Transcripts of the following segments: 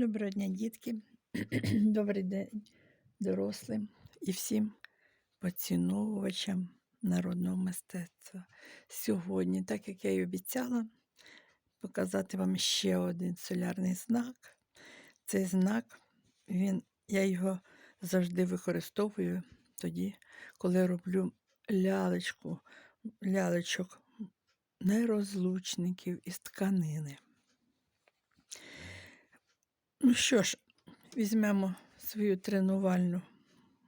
Доброго дня, дітки. Добрий день дорослим і всім поціновувачам народного мистецтва. Сьогодні, так як я й обіцяла, показати вам ще один солярний знак. Цей знак, він, я його завжди використовую тоді, коли роблю лялечку, лялечок нерозлучників із тканини. Ну що ж, візьмемо свою тренувальну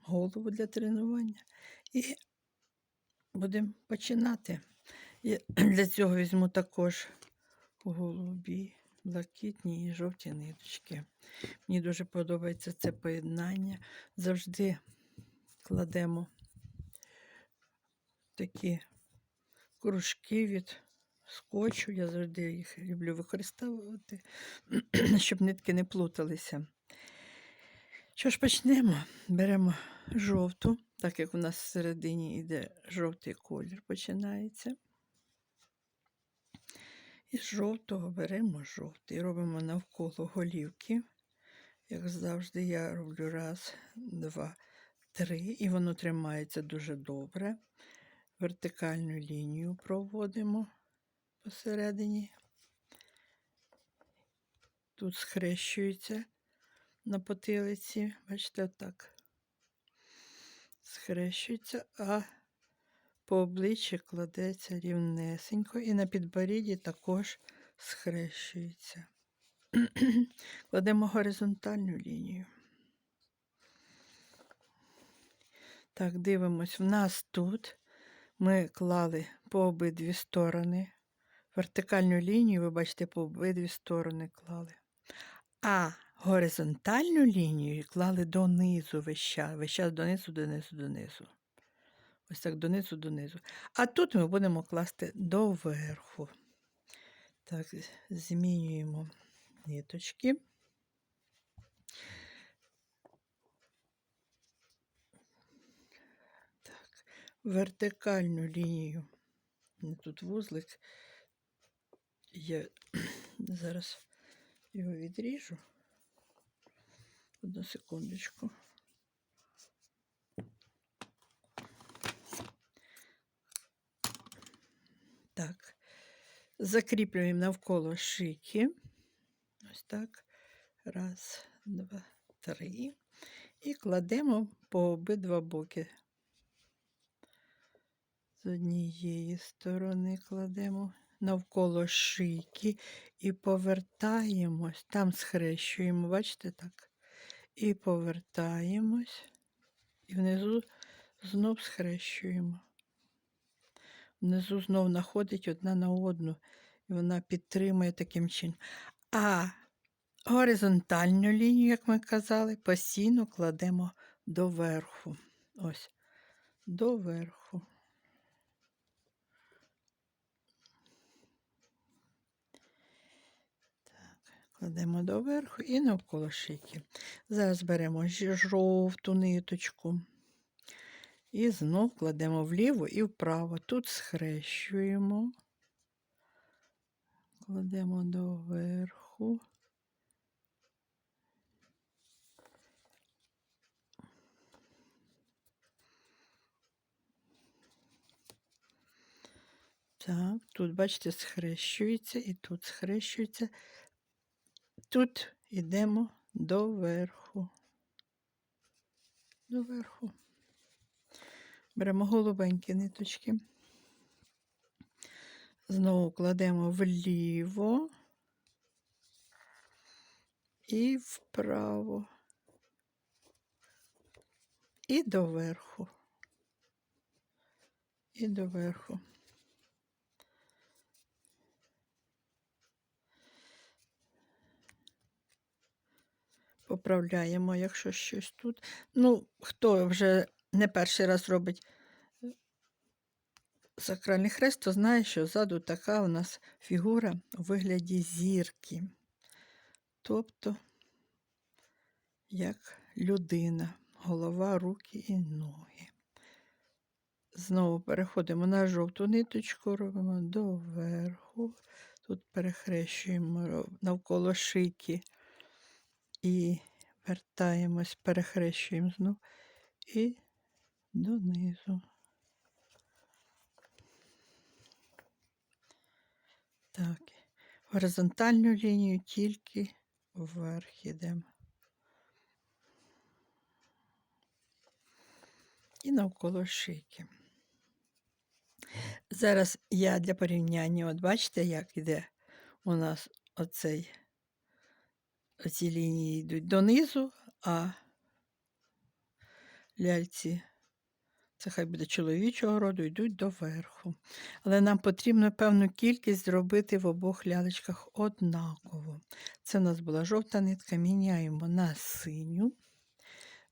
голову для тренування і будемо починати. Я для цього візьму також голубі, блакитні і жовті ниточки. Мені дуже подобається це поєднання. Завжди кладемо такі кружки від скотчу. Я завжди їх люблю використовувати, щоб нитки не плуталися. Що ж, почнемо? Беремо жовту, так як у нас всередині йде жовтий колір, починається. І з жовтого беремо жовтий, робимо навколо голівки. Як завжди, я роблю раз, два, три, і воно тримається дуже добре. Вертикальну лінію проводимо посередині. Тут схрещується на потилиці, бачите, отак. Схрещується, а по обличчі кладеться рівнесенько і на підборідді також схрещується. Кладемо горизонтальну лінію. Так, дивимось, в нас тут ми клали по обидві сторони Вертикальну лінію, ви бачите, по обидві сторони клали. А горизонтальну лінію клали донизу весь час, весь час донизу, донизу, донизу. Ось так донизу, донизу. А тут ми будемо класти доверху. Так, змінюємо ниточки. Так, вертикальну лінію. Тут вузлик. Я зараз його відріжу. Одну секундочку. Так, закріплюємо навколо шики. Ось так. Раз, два, три. І кладемо по обидва боки. З однієї сторони кладемо навколо шийки і повертаємось, там схрещуємо, бачите так? І повертаємось, і внизу знов схрещуємо. Внизу знов находить одна на одну, і вона підтримує таким чином. А горизонтальну лінію, як ми казали, постійно кладемо доверху. Ось, доверху. Кладемо доверху і навколо шийки. Зараз беремо жовту ниточку і знов кладемо вліво і вправо. Тут схрещуємо, кладемо доверху. Так, тут, бачите, схрещується і тут схрещується. Тут йдемо доверху. Доверху. Беремо голубенькі ниточки. Знову кладемо вліво і вправо. І доверху. І доверху. Поправляємо, якщо щось тут. Ну, хто вже не перший раз робить сакральний хрест, то знає, що ззаду така у нас фігура у вигляді зірки. Тобто, як людина, голова, руки і ноги. Знову переходимо на жовту ниточку, робимо доверху. Тут перехрещуємо навколо шийки І вертаємось, перехрещуємо знов і донизу. Так, горизонтальну лінію тільки вверх йдемо. І навколо шийки. Зараз я для порівняння, от бачите, як іде у нас оцей, оці лінії йдуть донизу, а ляльці, це хай буде чоловічого роду, йдуть доверху. Але нам потрібно певну кількість зробити в обох лялечках однаково. Це у нас була жовта нитка, міняємо на синю.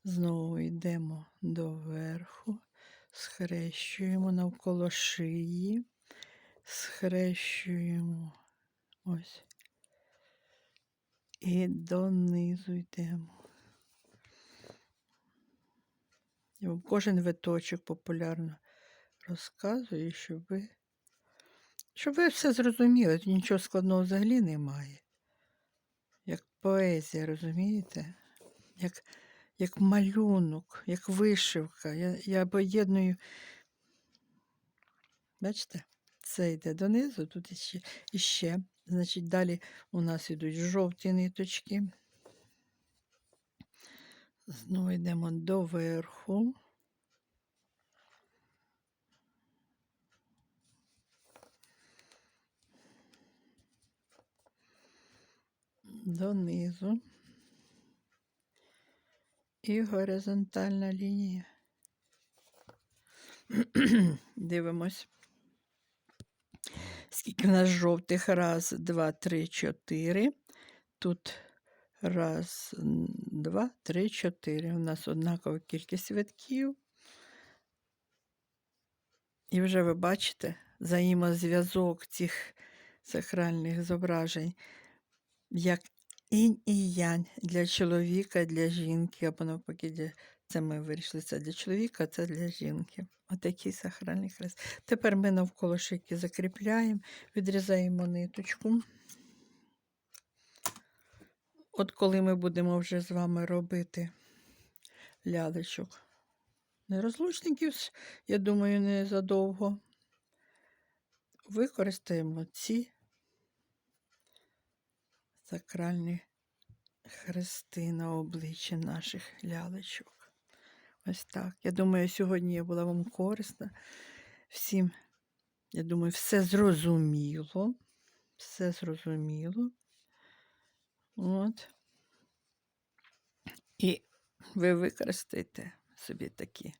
Знову йдемо доверху, схрещуємо навколо шиї, схрещуємо ось. І донизу йдемо. Я кожен виточок популярно розказую, щоб ви, щоб ви все зрозуміли. Тут нічого складного взагалі немає. Як поезія, розумієте? Як як малюнок, як вишивка. Я я поєдную. Бачите, це йде донизу, тут іще, іще. Значить, далі у нас йдуть жовті ниточки. Знову йдемо доверху. Донизу і горизонтальна лінія. Дивимось. Скільки в нас жовтих? Раз, два, три, чотири. Тут раз, два, три, чотири. У нас однакова кількість витків. І вже ви бачите взаємозв'язок цих сакральних зображень, як інь і янь для чоловіка, для жінки, або навпаки, для... це ми вирішили, це для чоловіка, це для жінки. Отакий сакральний хрест. Тепер ми навколо шийки закріпляємо, відрізаємо ниточку. От коли ми будемо вже з вами робити лялечок. Нерозлучників, я думаю, не задовго. Використаємо ці сакральні хрести на обличчі наших лялечок. Ось так. Я думаю, сьогодні я була вам корисна. Всім, я думаю, все зрозуміло. Все зрозуміло. От. І ви використаєте собі такі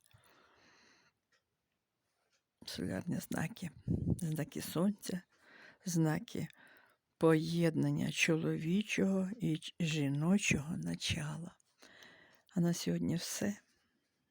солярні знаки, знаки сонця, знаки поєднання чоловічого і жіночого начала. А на сьогодні все.